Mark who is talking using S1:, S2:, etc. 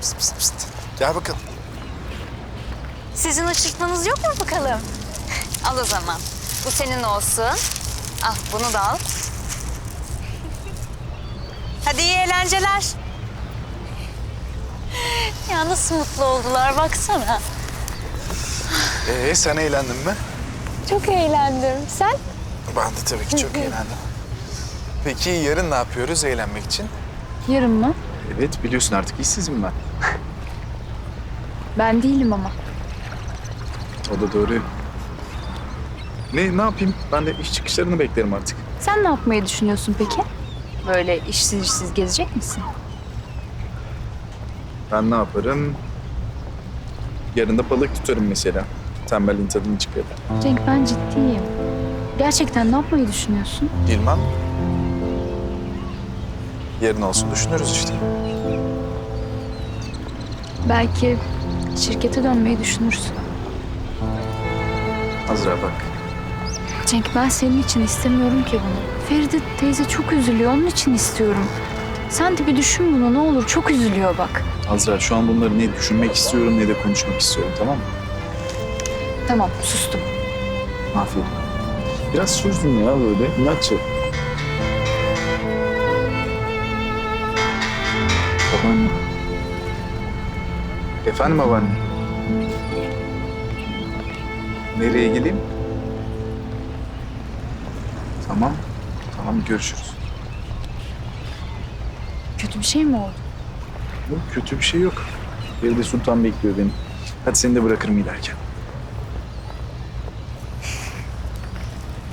S1: Pıst, pıst, pıst. Gel bakalım.
S2: Sizin ışırtmanız yok mu bakalım? al o zaman. Bu senin olsun. Al bunu da al. Hadi iyi eğlenceler. Ya nasıl mutlu oldular baksana.
S1: Ee sen eğlendin mi?
S2: Çok eğlendim. Sen?
S1: Ben de tabii ki çok eğlendim. Peki yarın ne yapıyoruz eğlenmek için?
S3: Yarın mı?
S1: Evet biliyorsun artık işsizim ben.
S3: Ben değilim ama.
S1: O da doğru. Ne, ne yapayım? Ben de iş çıkışlarını beklerim artık.
S3: Sen ne yapmayı düşünüyorsun peki? Böyle işsiz işsiz gezecek misin?
S1: Ben ne yaparım? Yarın da balık tutarım mesela. Tembelliğin tadını çıkarır.
S3: Cenk ben ciddiyim. Gerçekten ne yapmayı düşünüyorsun?
S1: Bilmem. Yarın olsun düşünürüz işte.
S3: Belki şirkete dönmeyi düşünürsün.
S1: Azra bak.
S3: Cenk ben senin için istemiyorum ki bunu. Feride teyze çok üzülüyor onun için istiyorum. Sen de bir düşün bunu ne olur çok üzülüyor bak.
S1: Azra şu an bunları ne düşünmek istiyorum ne de konuşmak istiyorum tamam mı?
S3: Tamam sustum.
S1: Aferin. Biraz sürdün ya böyle inatçı. Babaanne. Efendim babaanne. Nereye geleyim? Tamam. Tamam görüşürüz.
S3: Kötü bir şey mi oldu?
S1: Yok, kötü bir şey yok. Feride Sultan bekliyor beni. Hadi seni de bırakırım giderken.